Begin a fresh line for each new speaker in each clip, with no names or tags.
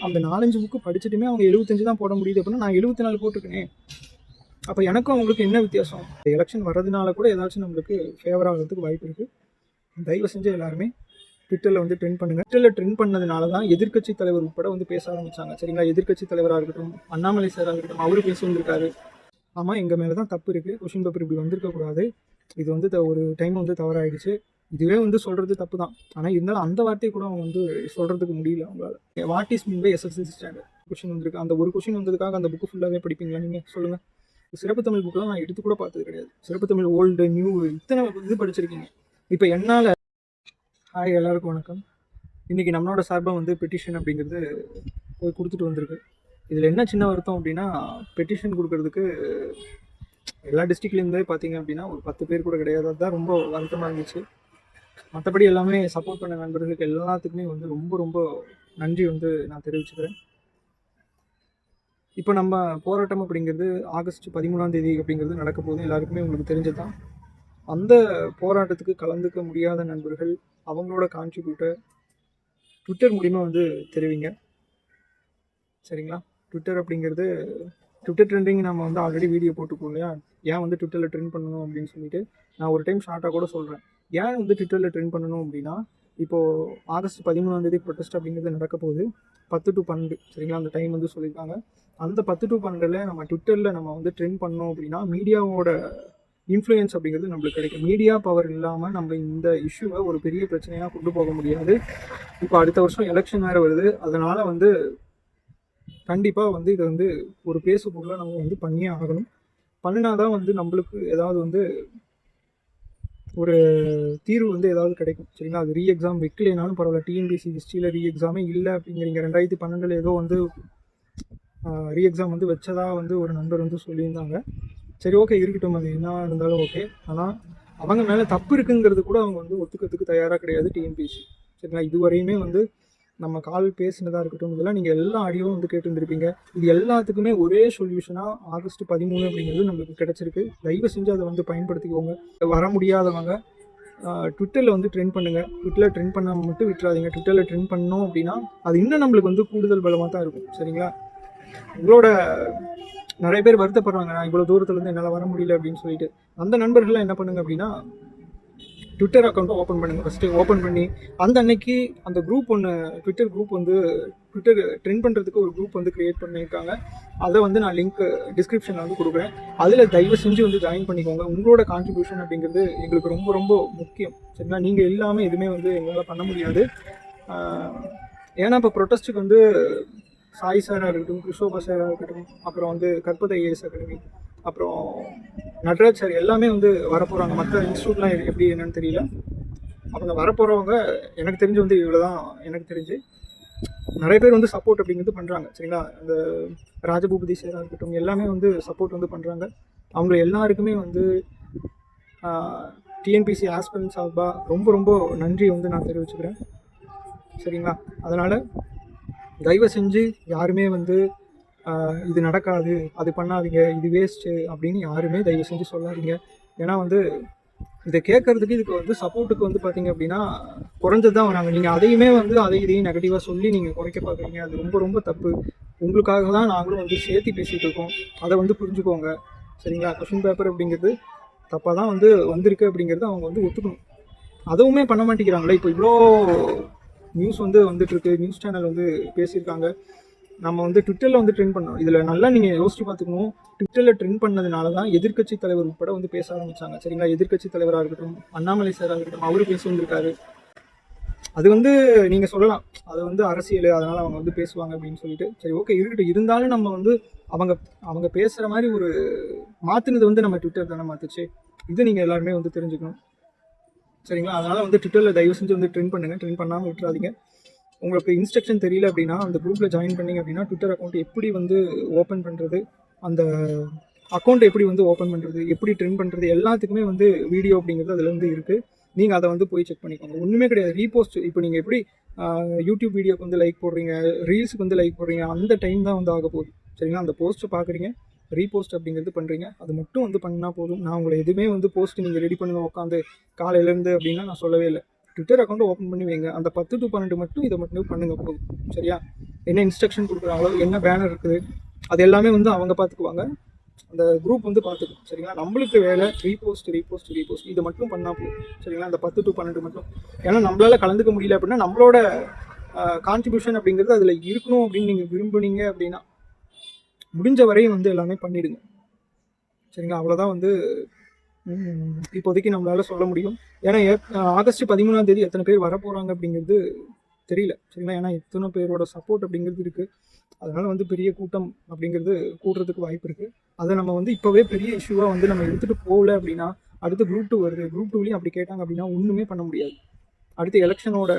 அந்த நாலஞ்சு புக்கு படிச்சுட்டுமே அவங்க எழுபத்தஞ்சு தான் போட முடியுது அப்படின்னா நான் எழுபத்தி நாலு போட்டிருக்கேனே அப்போ எனக்கும் அவங்களுக்கு என்ன வித்தியாசம்? எலெக்ஷன் வர்றதுனால கூட ஏதாச்சும் நம்மளுக்கு ஃபேவர் ஆகிறதுக்கு வாய்ப்பு இருக்குது தயவு செஞ்சு எல்லாருமே ட்விட்டரில் வந்து ட்ரெண்ட் பண்ணுங்க. ட்விட்டரில் ட்ரெண்ட் பண்ணதுனால தான் எதிர்க்கட்சி தலைவர் உட்பட வந்து பேச ஆரம்பிச்சாங்க. சரிங்களா? எதிர்க்கட்சி தலைவராக இருக்கட்டும் அண்ணாமலை சாராக இருக்கட்டும் அவரு பேச வந்திருக்காரு. ஆமாம் எங்கள் மேலே தான் தப்பு இருக்குது கொஷின் பேப்பர் இப்படி வந்திருக்கக்கூடாது. இது வந்து த- ஒரு டைம் வந்து தவறாயிடுச்சு. இதுவே வந்து சொல்கிறது தப்பு தான் ஆனால் இருந்தாலும் அந்த வார்த்தையை கூட அவங்க வந்து சொல்கிறதுக்கு முடியல அவங்களால. What is mean by SSLC standard question வந்திருக்கு. அந்த ஒரு கொஷின் வந்ததுக்காக அந்த புக்கு ஃபுல்லாகவே படிப்பீங்களா நீங்கள் சொல்லுங்கள் சிறப்பு தமிழ் புக்கெலாம் நான் எடுத்து கூட பார்த்தது கிடையாது. சிறப்பு தமிழ் ஓல்டு நியூ இத்தனை இது படிச்சிருக்கீங்க. இப்போ என்னால் ஹாய் எல்லாருக்கும் வணக்கம். இன்றைக்கி நம்மளோட சார்பாக வந்து பெட்டிஷன் அப்படிங்கிறது போய் கொடுத்துட்டு வந்திருக்கு. இதில் என்ன சின்ன வருத்தம் அப்படின்னா பெட்டிஷன் கொடுக்கறதுக்கு எல்லா டிஸ்ட்ரிக்ட்லேருந்தே பார்த்தீங்க அப்படின்னா ஒரு பத்து பேர் கூட கிடையாது. அதுதான் ரொம்ப வருத்தமாக இருந்துச்சு. மற்றபடி எல்லாமே சப்போர்ட் பண்ண நண்பர்களுக்கு எல்லாத்துக்குமே வந்து ரொம்ப ரொம்ப நன்றி வந்து நான் தெரிவிச்சுக்கிறேன். இப்போ நம்ம போராட்டம் அப்படிங்கிறது ஆகஸ்ட் பதிமூணாம் தேதி அப்படிங்கிறது நடக்க போது எல்லாருக்குமே உங்களுக்கு தெரிஞ்சதுதான். அந்த போராட்டத்துக்கு கலந்துக்க முடியாத நண்பர்கள் அவங்களோட கான்ட்ரிபியூட்டை ட்விட்டர் மூலிமா வந்து தெரிவிங்க. சரிங்களா? ட்விட்டர் அப்படிங்கிறது ட்விட்டர் ட்ரெண்டிங் நம்ம வந்து ஆல்ரெடி வீடியோ போட்டுக்கோம் இல்லையா? ஏன் வந்து ட்விட்டரில் ட்ரெண்ட் பண்ணணும் அப்படின்னு சொல்லிட்டு நான் ஒரு டைம் ஷார்ட்டாக கூட சொல்கிறேன் ஏன் வந்து ட்விட்டரில் ட்ரெண்ட் பண்ணணும் அப்படின்னா இப்போது ஆகஸ்ட் பதிமூணாந்தேதி ப்ரொட்டஸ்ட் அப்படிங்கிறது நடக்க போகுது. பத்து டு பன்னெண்டு சரிங்களா? அந்த டைம் வந்து சொல்லியிருக்காங்க. அந்த பத்து டு பன்னெண்டில் நம்ம ட்விட்டரில் நம்ம வந்து ட்ரெண்ட் பண்ணோம் அப்படின்னா மீடியாவோட இன்ஃப்ளூயன்ஸ் அப்படிங்கிறது நம்மளுக்கு கிடைக்கும். மீடியா பவர் இல்லாமல் நம்ம இந்த இஷ்யூவை ஒரு பெரிய பிரச்சனையாக கொண்டு போக முடியாது. இப்போ அடுத்த வருஷம் எலெக்ஷன் வேறு வருது. அதனால் வந்து கண்டிப்பாக வந்து இதை வந்து ஒரு பேசு பொருளாக நம்ம வந்து பண்ணியே ஆகணும். பண்ணினா தான் வந்து நம்மளுக்கு ஏதாவது வந்து ஒரு தீர்வு வந்து ஏதாவது கிடைக்கும். சரிங்களா? அது ரீ எக்ஸாம் வைக்கலைனாலும் பரவாயில்ல. டிஎன்பிசி ஹிஸ்ட்ரியில் ரீ எக்ஸாமே இல்லை அப்படிங்கிறீங்க ரெண்டாயிரத்தி பன்னெண்டில் ஏதோ வந்து ரீ எக்ஸாம் வந்து வச்சதாக வந்து ஒரு நண்பர் வந்து சொல்லியிருந்தாங்க. சரி ஓகே இருக்கட்டும் அது என்ன இருந்தாலும் ஓகே ஆனால் அவங்க மேலே தப்பு இருக்குங்கிறது கூட அவங்க வந்து ஒத்துக்கிறதுக்கு தயாராக கிடையாது டிஎன்பிசி சரிங்களா? இதுவரையுமே வந்து நம்ம கால் பேசினதாக இருக்கட்டும் இதெல்லாம் நீங்கள் எல்லா ஆடியோவும் வந்து கேட்டுருந்துருப்பீங்க. இது எல்லாத்துக்குமே ஒரே சொல்யூஷனாக ஆகஸ்ட் பதிமூணு அப்படிங்கிறது நம்மளுக்கு கிடச்சிருக்கு. தயவு செஞ்சு அதை வந்து பயன்படுத்திக்கோங்க. வர முடியாதவங்க ட்விட்டரில் வந்து ட்ரெண்ட் பண்ணுங்கள் ட்விட்டரில் ட்ரெண்ட் பண்ணாமல் மட்டும் விட்டுறாதீங்க. ட்விட்டரில் ட்ரெண்ட் பண்ணோம் அப்படின்னா அது இன்னும் நம்மளுக்கு வந்து கூடுதல் பலமாக தான் இருக்கும். சரிங்களா? உங்களோட நிறைய பேர் வருத்தப்படுறாங்க. நான் இவ்வளோ தூரத்துலேருந்து என்னால் வர முடியல அப்படின்னு சொல்லிட்டு. அந்த நண்பர்கள்லாம் என்ன பண்ணுங்க அப்படின்னா ட்விட்டர் அக்கௌண்ட்டை ஓப்பன் பண்ணுங்க. ஃபஸ்ட்டு ஓப்பன் பண்ணி அந்த அன்னைக்கு அந்த குரூப் ஒன்று ட்விட்டர் குரூப் வந்து ட்விட்டர் ட்ரெண்ட் பண்ணுறதுக்கு ஒரு குரூப் வந்து க்ரியேட் பண்ணியிருக்காங்க. அதை வந்து நான் லிங்க் டிஸ்கிரிப்ஷனில் வந்து கொடுக்குறேன். அதில் தயவு செஞ்சு வந்து ஜாயின் பண்ணிக்கோங்க. உங்களோட கான்ட்ரிபியூஷன் அப்படிங்கிறது எங்களுக்கு ரொம்ப ரொம்ப முக்கியம். சரிங்களா? நீங்கள் இல்லாமல் எதுவுமே வந்து எங்களால் பண்ண முடியாது. ஏன்னா இப்போ ப்ரொட்டஸ்ட்டுக்கு வந்து சாய் சாராக இருக்கட்டும் கிருஷோபா சாராக இருக்கட்டும் அப்புறம் வந்து கற்பதை ஐஏஎஸ் அகாடமி அப்புறம் நட்ராஜ் சார் எல்லாமே வந்து வரப்போகிறாங்க மற்ற இன்ஸ்டியூட்லாம் எப்படி என்னன்னு தெரியல. அவங்க வரப்போகிறவங்க எனக்கு தெரிஞ்சு வந்து இவ்வளோ தான் எனக்கு தெரிஞ்சு. நிறைய பேர் வந்து சப்போர்ட் அப்படிங்கிறது பண்ணுறாங்க சரிங்களா? இந்த ராஜபூபதி சாராக இருக்கட்டும் எல்லாமே வந்து சப்போர்ட் வந்து பண்ணுறாங்க அவங்க எல்லாருக்குமே வந்து டிஎன்பிசி ஆஸ்பிரன் சார்பாக ரொம்ப ரொம்ப நன்றி வந்து நான் தெரிவிச்சுக்கிறேன். சரிங்களா? அதனால் தயவு செஞ்சு யாருமே வந்து இது நடக்காது அது பண்ணாதீங்க இது வேஸ்ட்டு அப்படின்னு யாருமே தயவு செஞ்சு சொல்லாதீங்க. ஏன்னா வந்து இதை கேட்கறதுக்கு இதுக்கு வந்து சப்போர்ட்டுக்கு வந்து பார்த்தீங்க அப்படின்னா குறைஞ்சது தான் வராங்க. நீங்கள் அதையுமே வந்து அதை இதையும் நெகட்டிவாக சொல்லி நீங்கள் குறைக்க பார்க்குறீங்க. அது ரொம்ப ரொம்ப தப்பு. உங்களுக்காக தான் நாங்களும் வந்து சேர்த்து பேசிகிட்டு இருக்கோம். அதை வந்து புரிஞ்சுக்கோங்க. சரிங்களா? கொஷின் பேப்பர் அப்படிங்கிறது தப்பாக தான் வந்து வந்திருக்கு அப்படிங்கிறது அவங்க வந்து ஒத்துக்கணும். அதுவுமே பண்ண மாட்டேங்கிறாங்களே. இப்போ இவ்வளோ நியூஸ் வந்து வந்துட்டுருக்கு நியூஸ் சேனல் வந்து பேசியிருக்காங்க. நம்ம வந்து ட்விட்டரில் வந்து ட்ரெண்ட் பண்ணோம். இதில் நல்லா நீங்கள் யோசிச்சு பார்த்துக்கணும். ட்விட்டரில் ட்ரெண்ட் பண்ணதுனால தான் எதிர்க்கட்சி தலைவர் உட்பட வந்து பேச ஆரம்பித்தாங்க சரிங்களா? எதிர்க்கட்சி தலைவராக இருக்கட்டும் அண்ணாமலை சாராக இருக்கட்டும் அவரு பேச வந்திருக்காரு. அது வந்து நீங்கள் சொல்லலாம். அது வந்து அரசியல் அதனால் அவங்க வந்து பேசுவாங்க அப்படின்னு சொல்லிட்டு. சரி ஓகே இருக்கட்டும். இருந்தாலும் நம்ம வந்து அவங்க அவங்க பேசுகிற மாதிரி ஒரு மாற்றினது வந்து நம்ம ட்விட்டர் தானே மாற்றுச்சு இது நீங்கள் எல்லாருமே வந்து தெரிஞ்சுக்கணும். சரிங்களா? அதனால் வந்து ட்விட்டரில் தயவு செஞ்சு வந்து ட்ரெண்ட் பண்ணுங்கள் ட்ரெண்ட் பண்ணாமல் விட்டுறாதீங்க. உங்களுக்கு இன்ஸ்ட்ரக்ஷன் தெரியல அப்படின்னா அந்த குரூப்பில் ஜாயின் பண்ணிங்க அப்படின்னா ட்விட்டர் அக்கௌண்ட் எப்படி வந்து ஓப்பன் பண்ணுறது அந்த அக்கௌண்ட் எப்படி வந்து ஓப்பன் பண்ணுறது எப்படி ட்ரெண்ட் பண்ணுறது எல்லாத்துக்குமே வந்து வீடியோ அப்படிங்கிறது அதில் வந்து இருக்குது நீங்கள் அதை வந்து போய் செக் பண்ணிக்கோங்க. ஒன்றுமே கிடையாது. ரீபோஸ்ட் இப்போ நீங்கள் எப்படி யூடியூப் வீடியோக்கு வந்து லைக் போடுறீங்க ரீல்ஸுக்கு வந்து லைக் போடுறீங்க அந்த டைம் தான் வந்து ஆக போகுது. சரிங்களா? அந்த போஸ்ட்டை பார்க்குறீங்க ரீபோஸ்ட் அப்படிங்கிறது பண்ணுறீங்க அது மட்டும் வந்து பண்ணால் போதும். நான் உங்களை எதுவுமே வந்து போஸ்ட் நீங்கள் ரெடி பண்ணுங்க உட்காந்து காலையிலேருந்து அப்படின்னா நான் சொல்லவே இல்லை. ட்விட்டர் அக்கௌண்ட் ஓப்பன் பண்ணி வைங்க. அந்த பத்து டு பன்னெண்டு மட்டும் இதை மட்டும் பண்ணுங்க போதும். சரியா? என்ன இன்ஸ்ட்ரக்ஷன் கொடுக்குறாங்களோ என்ன பேனர் இருக்குது அது எல்லாமே வந்து அவங்க பார்த்துக்குவாங்க. அந்த குரூப் வந்து பார்த்துக்கும். சரிங்களா? நம்மளுக்கு வேலை ரீபோஸ்ட் ரீபோஸ்ட் ரீபோஸ்ட் இது மட்டும் பண்ணால் போதும். சரிங்களா? அந்த பத்து டு பன்னெண்டு மட்டும். ஏன்னா நம்மளால் கலந்துக்க முடியல அப்படின்னா நம்மளோட கான்ட்ரிபியூஷன் அப்படிங்கிறது அதில் இருக்கணும் அப்படின்னு நீங்கள் விரும்புனீங்க அப்படின்னா முடிஞ்ச வரையும் வந்து எல்லாமே பண்ணிடுங்க. சரிங்களா? அவ்வளோதான் வந்து இப்போதைக்கு நம்மளால சொல்ல முடியும். ஏன்னா ஆகஸ்ட் பதிமூணாம் தேதி எத்தனை பேர் வர போகிறாங்க அப்படிங்கிறது தெரியல. சரிங்களா? ஏன்னா எத்தனை பேரோட சப்போர்ட் அப்படிங்கிறது இருக்குது அதனால வந்து பெரிய கூட்டம் அப்படிங்கிறது கூடுறதுக்கு வாய்ப்பு இருக்குது அதை நம்ம வந்து இப்போவே பெரிய இஷ்யூவாக வந்து நம்ம எடுத்துகிட்டு போகல அப்படின்னா அடுத்து குரூப் டூ வருது. குரூப் டூலையும் அப்படி கேட்டாங்க அப்படின்னா ஒன்றுமே பண்ண முடியாது. அடுத்து எலெக்ஷனோட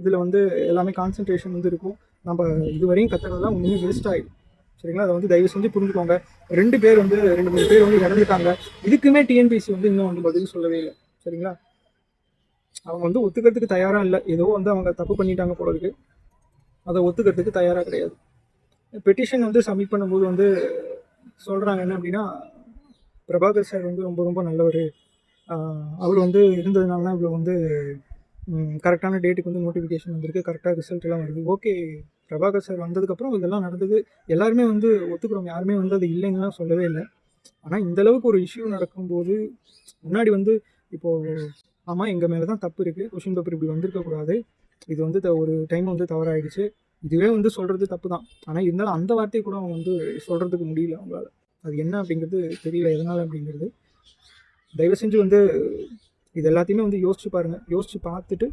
இதில் வந்து எல்லாமே கான்சென்ட்ரேஷன் வந்து இருக்கும். நம்ம இதுவரையும் கற்றுறதெல்லாம் ஒன்றுமே வேஸ்ட் ஆகிடும் சரிங்களா? அதை வந்து தயவு செஞ்சு புரிஞ்சுக்கோங்க. ரெண்டு பேர் வந்து ரெண்டு மூணு பேர் வந்து இறந்துட்டாங்க இதுக்குமே டிஎன்பிசி வந்து இன்னும் வந்து பதில் சொல்லவே இல்லை. சரிங்களா? அவங்க வந்து ஒத்துக்கிறதுக்கு தயாராக இல்லை. ஏதோ வந்து அவங்க தப்பு பண்ணிட்டாங்க போல இருக்கு. அதை ஒத்துக்கிறதுக்கு தயாராக கிடையாது. பெட்டிஷன் வந்து சப்மிட் பண்ணும்போது வந்து சொல்கிறாங்க என்ன அப்படின்னா பிரபாகர் சார் வந்து ரொம்ப ரொம்ப நல்லவர். அவர் வந்து இருந்ததுனால தான் இவ்வளோ வந்து கரெக்டான டேட்டுக்கு வந்து நோட்டிஃபிகேஷன் வந்திருக்கு. கரெக்டாக ரிசல்ட் எல்லாம் வருது. ஓகே பிரபாகர் சார் வந்ததுக்கப்புறம் இதெல்லாம் நடந்தது. எல்லாருமே வந்து ஒத்துக்கிறோம். யாருமே வந்து அது இல்லைங்கலாம் சொல்லவே இல்லை. ஆனால் இந்த அளவுக்கு ஒரு இஷ்யூ நடக்கும்போது முன்னாடி வந்து இப்போது ஆமாம் எங்கள் மேலே தான் தப்பு இருக்குது கொஷின் பேப்பர் இப்படி வந்திருக்கக்கூடாது இது வந்து த- ஒரு டைம் வந்து தவறாயிடுச்சு. இதுவே வந்து சொல்கிறது தப்பு தான் ஆனால் இருந்தாலும் அந்த வார்த்தையை கூட அவங்க வந்து சொல்கிறதுக்கு முடியல அவங்களால. அது என்ன அப்படிங்கிறது தெரியல. எதனால் அப்படிங்கிறது. தயவு செஞ்சு வந்து இது எல்லாத்தையுமே வந்து யோசிச்சு பாருங்கள் யோசிச்சு பார்த்துட்டு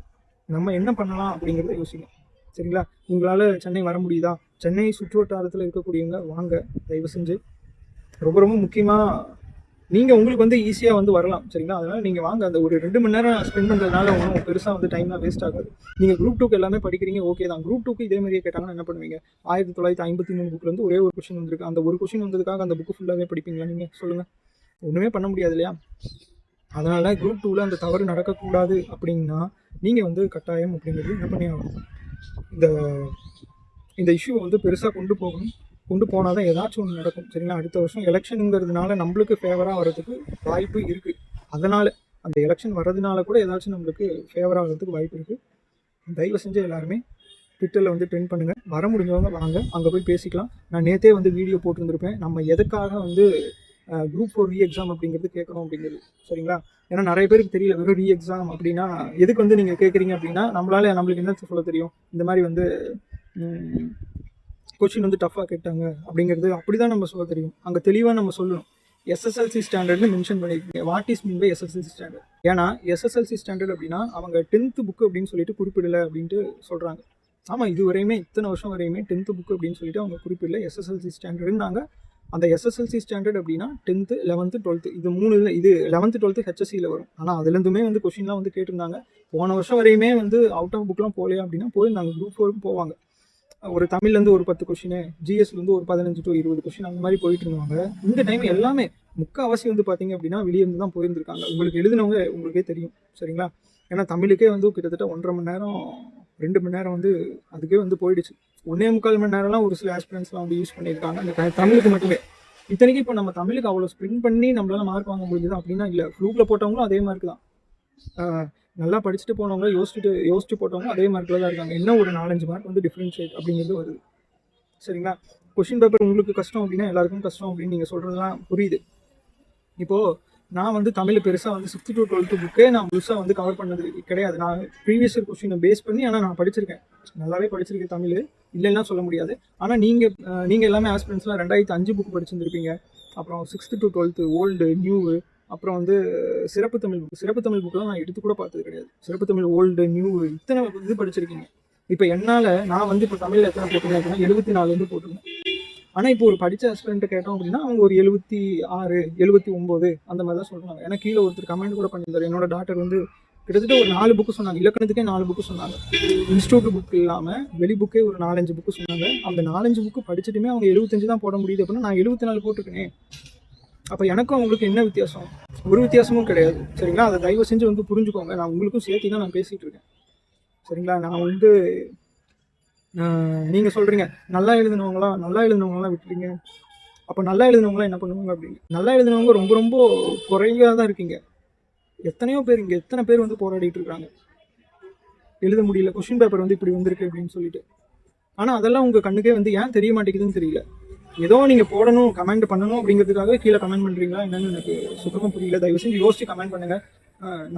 நம்ம என்ன பண்ணலாம் அப்படிங்கிறத யோசிக்கணும் சரிங்களா? உங்களால் சென்னை வர முடியுதா? சென்னை சுற்று வட்டாரத்தில் இருக்கக்கூடியவங்க வாங்க தயவு செஞ்சு. ரொம்ப ரொம்ப முக்கியமாக நீங்கள் உங்களுக்கு வந்து ஈஸியாக வந்து வரலாம் சரிங்களா? அதனால் நீங்கள் வாங்க. அந்த ஒரு ரெண்டு மணி நேரம் ஸ்பெண்ட் பண்ணுறதுனால ஒன்றும் பெருசாக வந்து டைம்லாம் வேஸ்ட் ஆகாது. நீங்கள் குரூப் டூக்கு எல்லாமே படிக்கிறீங்க ஓகே தான். குரூப் டூக்கு இதே மாதிரியே கேட்டாங்கன்னா என்ன பண்ணுவீங்க? ஆயிரத்தி தொள்ளாயிரத்தி ஐம்பத்தி மூணு புக்லேருந்து ஒரே ஒரு கொஷின் வந்திருக்கு. அந்த ஒரு கொஷின் வந்ததுக்காக அந்த புக்கு ஃபுல்லாகவே படிப்பீங்களா நீங்கள் சொல்லுங்கள் ஒன்றுமே பண்ண முடியாது இல்லையா? அதனால் குரூப் டூவில் அந்த தவறு நடக்கக்கூடாது அப்படின்னா நீங்கள் வந்து கட்டாயம் அப்படிங்கிறது என்ன பண்ணி ஆகணும்? இந்த இந்த இஷ்யூவை வந்து பெருசாக கொண்டு போகணும். கொண்டு போனால் தான் ஏதாச்சும் ஒன்று நடக்கும். சரிங்களா? அடுத்த வருஷம் எலெக்ஷனுங்கிறதுனால நம்மளுக்கு ஃபேவராக வர்றதுக்கு வாய்ப்பு இருக்குது அதனால் அந்த எலெக்ஷன் வர்றதுனால கூட ஏதாச்சும் நம்மளுக்கு ஃபேவராக வர்றதுக்கு வாய்ப்பு இருக்குது தயவு செஞ்சு எல்லாருமே ட்விட்டரில் வந்து ட்ரெண்ட் பண்ணுங்கள் வர முடிஞ்சவங்க வாங்க. அங்கே போய் பேசிக்கலாம். நான் நேற்றே வந்து வீடியோ போட்டிருந்துருப்பேன். நம்ம எதுக்காக வந்து குரூப் ஃபோர் ரீ எக்ஸாம் அப்படிங்கிறது கேட்கணும் அப்படிங்கிறது சரிங்களா? ஏன்னா நிறைய பேருக்கு தெரியல வெறும் ரீ எக்ஸாம் அப்படின்னா எதுக்கு வந்து நீங்கள் கேட்குறீங்க அப்படின்னா நம்மளால நம்மளுக்கு என்ன சொல்ல தெரியும்? இந்த மாதிரி வந்து கொஷின் வந்து டஃப்பாக கேட்டாங்க அப்படிங்கிறது அப்படி தான் நம்ம சொல்ல தெரியும். அங்கே தெளிவாக நம்ம சொல்லணும். எஸ்எஸ்எல்சி ஸ்டாண்டர்ட்னு மென்ஷன் பண்ணியிருக்கீங்க. What is mean by SSLC standard ஏன்னா எஸ்எஸ்எல்சி ஸ்டாண்டர்ட் அப்படின்னா அவங்க டென்த்து புக்கு அப்படின்னு சொல்லிட்டு குறிப்பிடலை அப்படின்ட்டு சொல்கிறாங்க ஆமாம் இது வரையுமே இத்தனை வருஷம் வரையுமே டென்த்து புக்கு அப்படின்னு சொல்லிட்டு அவங்க குறிப்பிடல. எஸ்எஸ்எல்சி ஸ்டாண்டர்டுன்னு நாங்கள் அந்த எஸ்எஸ்எல்சி ஸ்டாண்டர்ட் அப்படின்னா டென்த்து லெவன்த்து டுவெல்த்து இது மூணு இது லெவன்த்து டுவெல்த்து ஹெச்எஸ்சியில் வரும். ஆனால் அதுலேருந்துமே வந்து கொஷின்லாம் வந்து கேட்டிருந்தாங்க. போன வருஷம் வரையுமே வந்து அவுட் ஆஃப் புக்லாம் போகலையா அப்படின்னா போயிருந்தாங்க. குரூப் ஃபோருக்கு போவாங்க. ஒரு தமிழ்லேருந்து ஒரு பத்து கொஷின் ஜிஎஸ்லேருந்து ஒரு பதினஞ்சு டு இருபது கொஷின் அந்த மாதிரி போயிட்டு இருந்தாங்க இந்த டைம் எல்லாமே முக்கால்வாசி வந்து பார்த்தீங்க அப்படின்னா வெளியே இருந்து தான் போயிருந்துருக்காங்க. உங்களுக்கு எழுதினவங்க உங்களுக்கே தெரியும். சரிங்களா? ஏன்னா தமிழுக்கே வந்து கிட்டத்தட்ட ஒன்றரை மணி நேரம் ரெண்டு மணி நேரம் வந்து அதுக்கே வந்து போயிடுச்சு. ஒன்றே முக்கால் மணி நேரம்லாம் ஒரு சில ஆஸ்பிரன்ஸ்லாம் வந்து யூஸ் பண்ணியிருக்காங்க. அந்த தமிழுக்கு மட்டுமே. இத்தனைக்கும் இப்போ நம்ம தமிழுக்கு அவ்வளோ ஸ்ப்ரிண்ட் பண்ணி நம்மளால மார்க் வாங்க முடியுது அப்படின்னா இல்லை. ஃப்ளூக்கில் போட்டவங்களும் அதே மார்க் தான். நல்லா படிச்சுட்டு போனவங்க யோசிச்சுட்டு யோசிச்சு போட்டவங்க அதே மார்க்கில் தான் இருக்காங்க. என்ன ஒரு நாலஞ்சு மார்க் வந்து டிஃப்ரென்ஷியேட் அப்படிங்கிறது வருது. சரிங்களா? கொஷின் பேப்பர் உங்களுக்கு கஷ்டம் அப்படின்னா எல்லாருக்கும் கஷ்டம் அப்படின்னு நீங்கள் சொல்கிறதுலாம் புரியுது. இப்போது நான் வந்து தமிழ் பெருசாக வந்து சிக்ஸ்த் டு டுவெல்த்து புக்கே நான் முழுசாக வந்து கவர் பண்ணது கிடையாது. நான் ப்ரீவியஸ் இயர் கொஷினை பேஸ் பண்ணி ஆனால் நான் படிச்சிருக்கேன். நல்லாவே படிச்சிருக்கேன் தமிழ். இல்லைன்னா சொல்ல முடியாது. ஆனால் நீங்கள் நீங்கள் எல்லாமே ஆஸ்பிரன்ஸ்லாம் ரெண்டாயிரத்து அஞ்சு புக் படிச்சிருந்துருப்பீங்க. அப்புறம் sixth to twelfth old new அப்புறம் வந்து சிறப்பு தமிழ் புக் சிறப்பு தமிழ் புக்கெலாம் நான் எடுத்து கூட பார்த்தது கிடையாது. சிறப்பு தமிழ் ஓல்டு நியூ இத்தனை இது படிச்சிருக்கீங்க. இப்போ என்னால் நான் வந்து இப்போ தமிழில் எத்தனை போட்டிருக்கேன் அப்படின்னா எழுபத்தி நாலுலேருந்து போட்டிருந்தேன் ஆனால் இப்போ ஒரு படித்த ஹஸ்பண்ட்டை கேட்டோம் அப்படின்னா அவங்க ஒரு எழுபத்தி ஆறு எழுபத்தி ஒம்பது அந்த மாதிரி தான் சொல்கிறாங்க ஏன்னா கீழே ஒருத்தர் கமெண்ட் கூட பண்ணியிருந்தார். என்னோட டாக்டர் வந்து கிட்டத்தட்ட ஒரு நாலு புக்கு சொன்னாங்க. இலக்கணத்துக்கே நாலு புக்கு சொன்னாங்க. இன்ஸ்டியூட் புக் இல்லாமல் வெளி புக்கே ஒரு நாலஞ்சு புக்கு சொன்னாங்க. அந்த நாலஞ்சு புக்கு படிச்சுட்டுமே அவங்க எழுபத்தஞ்சு தான் போட முடியுது அப்படின்னா நான் எழுபத்தி நாலு போட்டிருக்கேனே. அப்போ எனக்கும் அவங்களுக்கு என்ன வித்தியாசம்? ஒரு வித்தியாசமும் கிடையாது. சரிங்களா? அதை தயவு செஞ்சு வந்து புரிஞ்சுக்கோங்க. நான் உங்களுக்கும் சேர்த்து தான் நான் பேசிகிட்டு இருக்கேன். சரிங்களா? நான் வந்து நீங்கள் சொல்கிறீங்க நல்லா எழுதினவங்களாம் நல்லா எழுதினவங்களாம் விட்டுறீங்க அப்போ நல்லா எழுதினவங்களாம் என்ன பண்ணுவாங்க அப்படின்னு. நல்லா எழுதினவங்க ரொம்ப ரொம்ப குறைவாக தான் இருக்கீங்க. எத்தனையோ பேர் இங்கே எத்தனை பேர் வந்து போராடிட்டு இருக்காங்க. எழுத முடியல கொஷின் பேப்பர் வந்து இப்படி வந்திருக்கு அப்படின்னு சொல்லிட்டு. ஆனால் அதெல்லாம் உங்கள் கண்ணுக்கே வந்து ஏன் தெரிய மாட்டேங்குதுன்னு தெரியல. ஏதோ நீங்கள் போடணும் கமெண்ட் பண்ணணும் அப்படிங்கிறதுக்காக கீழே கமெண்ட் பண்ணுறீங்களா என்னன்னு எனக்கு சுத்தமாக புரியல. தயவு செஞ்சு யோசிச்சு கமெண்ட் பண்ணுங்கள்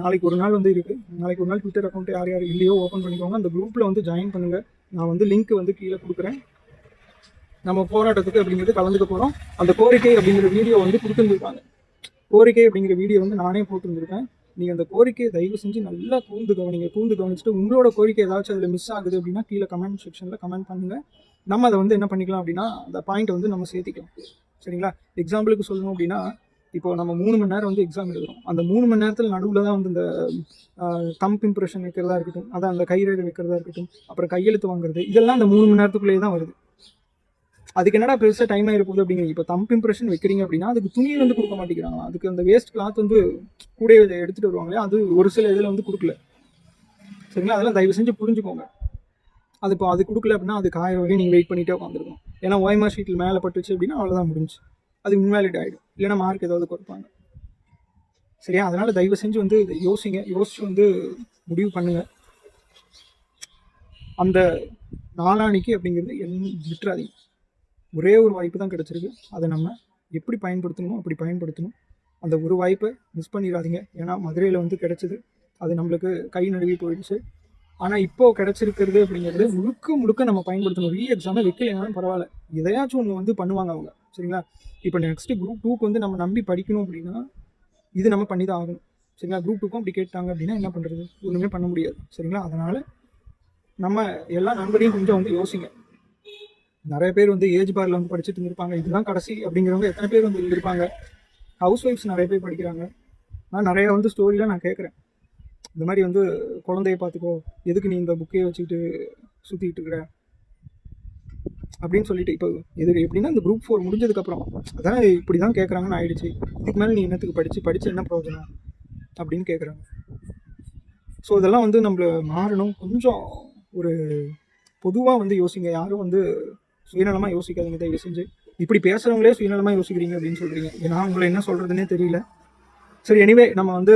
நாளைக்கு ஒரு நாள் வந்து இருக்குது நாளைக்கு ஒரு நாள் ட்விட்டர் அக்கௌண்ட் யார் யார் இல்லையோ ஓப்பன் பண்ணிக்கோங்க. அந்த குரூப்பில் வந்து ஜாயின் பண்ணுங்கள் நான் வந்து லிங்க் வந்து கீழே கொடுக்குறேன். நம்ம போராட்டத்துக்கு அப்படிங்கிறது கலந்துக்க போகிறோம் அந்த கோரிக்கை அப்படிங்கிற வீடியோ வந்து கொடுத்துருந்துருக்காங்க. கோரிக்கை அப்படிங்கிற வீடியோ வந்து நானே போட்டுருந்துருக்கேன். நீங்கள் அந்த கோரிக்கையை தயவு செஞ்சு நல்லா கூர்ந்து கவனிங்க. கூர்ந்து கவனிச்சுட்டு உங்களோட கோரிக்கை ஏதாச்சும் அதில் மிஸ் ஆகுது அப்படின்னா கீழே கமெண்ட் செக்ஷனில் கமெண்ட் பண்ணுங்கள் நம்ம அதை வந்து என்ன பண்ணிக்கலாம் அப்படின்னா அந்த பாயிண்ட்டை வந்து நம்ம சேர்த்திக்கலாம். சரிங்களா? எக்ஸாம்பிளுக்கு சொல்லணும் அப்படின்னா இப்போ நம்ம மூணு மணி நேரம் வந்து எக்ஸாம் எழுதுறோம். அந்த மூணு மணி நேரத்தில் நடுவில் தான் வந்து இந்த தம்ப் இம்ப்ரெஷன் வைக்கிறதா இருக்கட்டும் அதான் அந்த கைரேகை வைக்கிறதா இருக்கட்டும் அப்புறம் கையெழுத்து வாங்குறது இதெல்லாம் அந்த மூணு மணி நேரத்துக்குள்ளேயே தான் வருது. அதுக்கு என்னடா பெருசாக டைம் ஆகிட போகுது அப்படிங்கிறீங்க இப்போ தம்ப் இம்ப்ரெஷன் வைக்கிறீங்க அப்படின்னா அதுக்கு துணி வந்து கொடுக்க மாட்டேங்கிறாங்க அதுக்கு அந்த வேஸ்ட் கிளாத் வந்து கூட எடுத்துகிட்டு வருவாங்களே அது ஒரு சில இதில் வந்து கொடுக்கல. சரிங்களா? அதெல்லாம் தயவு செஞ்சு புரிஞ்சுக்கோங்க. அது இப்போ அது கொடுக்கல அப்படின்னா அது காய வரையும் நீங்கள் வெயிட் பண்ணிகிட்டே உட்காந்துருக்கோம் ஏன்னா ஓய்மா ஷீட்டில் மேலே பட்டுச்சு அப்படின்னா அவ்வளோதான் முடிஞ்சு. அது இன்வாலிட் ஆகிடும் இல்லைன்னா மார்க் ஏதாவது கொடுப்பாங்க. சரியா? அதனால் தயவு செஞ்சு வந்து இதை யோசிங்க. யோசிச்சு வந்து முடிவு பண்ணுங்கள் அந்த நாளானிக்கு அப்படிங்கிறது என் விட்டுறாதீங்க ஒரே ஒரு வாய்ப்பு தான் கிடச்சிருக்கு. அதை நம்ம எப்படி பயன்படுத்தணுமோ அப்படி பயன்படுத்தணும். அந்த ஒரு வாய்ப்பை மிஸ் பண்ணிடாதீங்க. ஏன்னா மதுரையில் வந்து கிடச்சிது. அது நம்மளுக்கு கை நழுவி போயிடுச்சு. ஆனால் இப்போது கிடச்சிருக்கிறது அப்படிங்கிறது முழுக்க முழுக்க நம்ம பயன்படுத்தணும். ரீ எக்ஸாமை வைக்கலைனாலும் பரவாயில்ல. எதையாச்சும் ஒன்று வந்து பண்ணுவாங்க அவங்க. சரிங்களா? இப்போ நெக்ஸ்ட்டு குரூப் டூக்கு வந்து நம்ம நம்பி படிக்கணும் அப்படின்னா இது நம்ம பண்ணி தான் ஆகணும். சரிங்களா? குரூப் டூக்கும் அப்படி கேட்டாங்க அப்படின்னா என்ன பண்ணுறது ஒன்றுமே பண்ண முடியாது. சரிங்களா? அதனால் நம்ம எல்லா நண்பரையும் கொஞ்சம் வந்து யோசிங்க. நிறைய பேர் வந்து ஏஜ் பாரில் வந்து படிச்சுட்டு இருந்திருப்பாங்க. இதுதான் கடைசி அப்படிங்கிறவங்க எத்தனை பேர் வந்து இருந்திருப்பாங்க? ஹவுஸ் ஒய்ஃப்ஸ் நிறைய பேர் படிக்கிறாங்க. நான் நிறைய வந்து ஸ்டோரிலாம் நான் கேட்குறேன். இந்த மாதிரி வந்து குழந்தைய பார்த்துக்கோ. எதுக்கு நீ இந்த புக்கையை வச்சுக்கிட்டு சுற்றிக்கிட்டு இருக்கிற அப்படின்னு சொல்லிட்டு இப்போ இது எப்படின்னா இந்த குரூப் ஃபோர் முடிஞ்சதுக்கப்புறம் அதான் இப்படி தான் கேட்குறாங்கன்னு ஆயிடுச்சு. இதுக்கு மேலே நீ என்னத்துக்கு படித்து படித்து என்ன பிரயோஜனம் அப்படின்னு கேட்குறாங்க ஸோ இதெல்லாம் வந்து நம்மள மாறணும். கொஞ்சம் ஒரு பொதுவாக வந்து யோசிங்க. யாரும் வந்து சுயநலமாக யோசிக்காதீங்க. தயவு செஞ்சு. இப்படி பேசுகிறவங்களே சுயநலமாக யோசிக்கிறீங்க அப்படின்னு சொல்கிறீங்க ஏன்னா உங்களை என்ன சொல்கிறதுனே தெரியல. சரி எனிவே நம்ம வந்து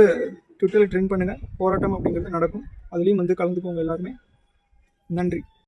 ட்விட்டரில் ட்ரெண்ட் பண்ணுங்கள் போராட்டம் அப்படிங்கிறது நடக்கும். அதுலேயும் வந்து கலந்துக்கோங்க எல்லாருமே. நன்றி.